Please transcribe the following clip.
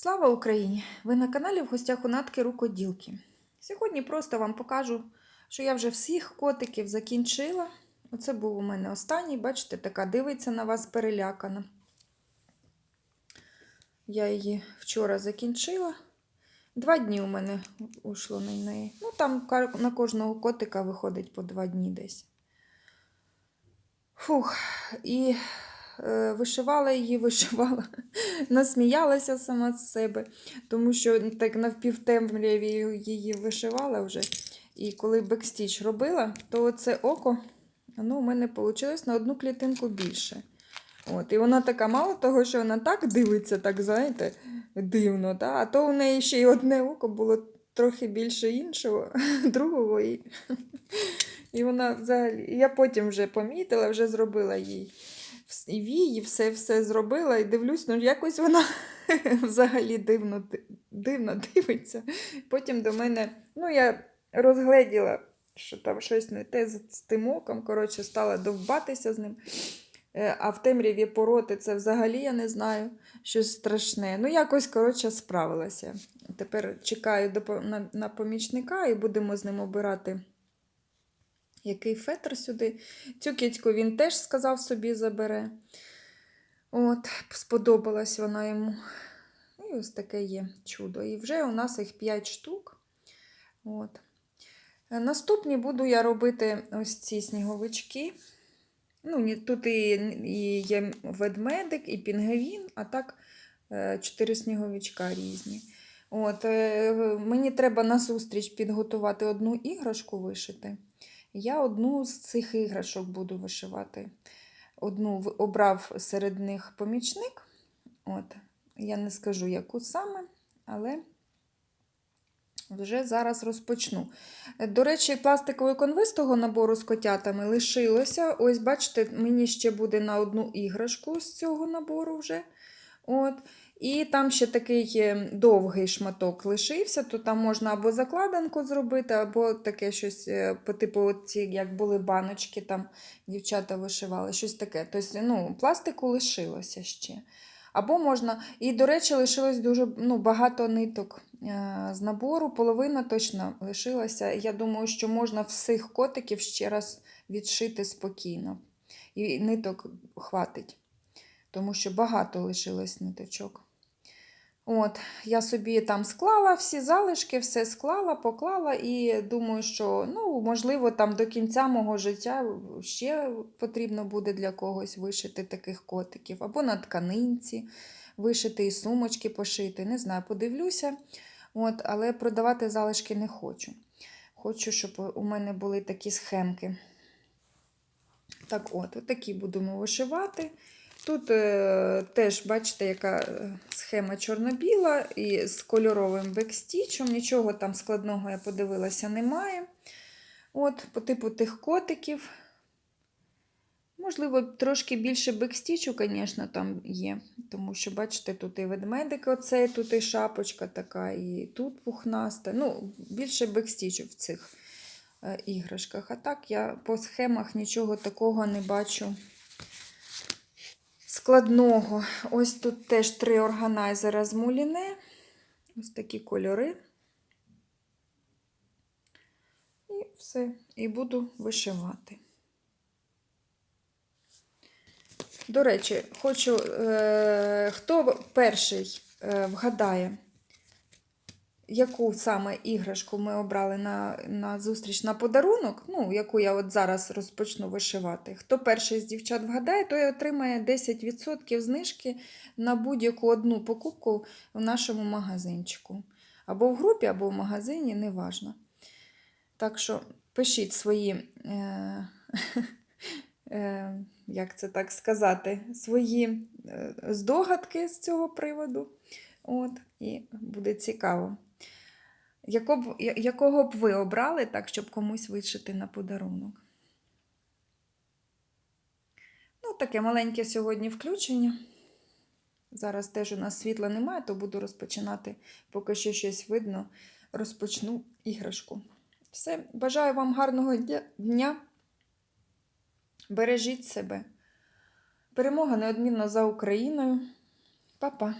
Слава Україні! Ви на каналі в гостях у Натки Рукоділки. Сьогодні просто вам покажу, що я вже всіх котиків закінчила. Оце був у мене останній, бачите, така дивиться на вас перелякана. Я її вчора закінчила. Два дні у мене ушло на неї. Ну, там на кожного котика виходить по два дні десь. Фух, і вишивала її, вишивала, насміялася сама з себе, тому що так навпівтемряві її вишивала вже. І коли бекстіч робила, то це око ну, у мене вийшло на одну клітинку більше. От, і вона така, мало того, що вона так дивиться, так, знаєте, дивно, та? а то у неї ще й одне око було трохи більше іншого, другого. І, і вона взагалі. Я потім вже помітила, вже зробила їй і вії, все, все зробила, і дивлюсь, ну якось вона взагалі дивно, дивно дивиться. Потім до мене, ну я розгледіла, що там щось не те з, тим оком, коротше, стала довбатися з ним. Е, А в темряві пороти це взагалі я не знаю, щось страшне. Ну, якось, коротше, справилася. Тепер чекаю на помічника і будемо з ним обирати який фетр сюди. Цю кітьку він теж сказав собі забере. От, сподобалась вона йому. І ось таке є чудо. І вже у нас їх 5 штук. От. Наступні буду я робити ось ці сніговички. Ну, тут і, і є ведмедик, і пінгвін, а так е, чотири сніговичка різні. От, е, мені треба на зустріч підготувати одну іграшку вишити. Я одну з цих іграшок буду вишивати. Одну обрав серед них помічник. От. Я не скажу, яку саме, але вже зараз розпочну. До речі, пластиковий конвис того набору з котятами лишилося. Ось, бачите, мені ще буде на одну іграшку з цього набору вже. От. І там ще такий е, довгий шматок лишився, то там можна або закладинку зробити, або таке щось е, по типу, ці, як були баночки, там дівчата вишивали, щось таке. Тобто, ну, пластику лишилося ще. Або можна, і, до речі, лишилось дуже ну, багато ниток е, з набору, половина точно лишилася. Я думаю, що можна всіх котиків ще раз відшити спокійно. І ниток хватить, тому що багато лишилось ниточок. От, я собі там склала всі залишки, все склала, поклала і думаю, що ну, можливо, там до кінця мого життя ще потрібно буде для когось вишити таких котиків, або на тканинці вишити і сумочки пошити. Не знаю, подивлюся. От, але продавати залишки не хочу. Хочу, щоб у мене були такі схемки. Так от, отакі будемо вишивати. Тут е, теж, бачите, яка е, схема чорно-біла і з кольоровим бекстічем. Нічого там складного, я подивилася, немає. От, по типу тих котиків. Можливо, трошки більше бекстічу, звісно, там є. Тому що, бачите, тут і ведмедик, оцей, тут і шапочка така, і тут пухнаста. Ну, більше бекстічу в цих е, іграшках. А так я по схемах нічого такого не бачу складного. Ось тут теж три органайзера з муліне. Ось такі кольори. І все. І буду вишивати. До речі, хочу, е, хто перший е, вгадає, яку саме іграшку ми обрали на, на зустріч на подарунок, ну, яку я от зараз розпочну вишивати. Хто перший з дівчат вгадає, той отримає 10% знижки на будь-яку одну покупку в нашому магазинчику. Або в групі, або в магазині, неважно. Так що пишіть свої, е, е, як це так сказати, свої е, здогадки з цього приводу. От, і буде цікаво. Яко б, якого б ви обрали так, щоб комусь вишити на подарунок? Ну, таке маленьке сьогодні включення. Зараз теж у нас світла немає, то буду розпочинати, поки що щось видно, розпочну іграшку. Все, бажаю вам гарного дня. Бережіть себе. Перемога неодмінно за Україною. Па-па.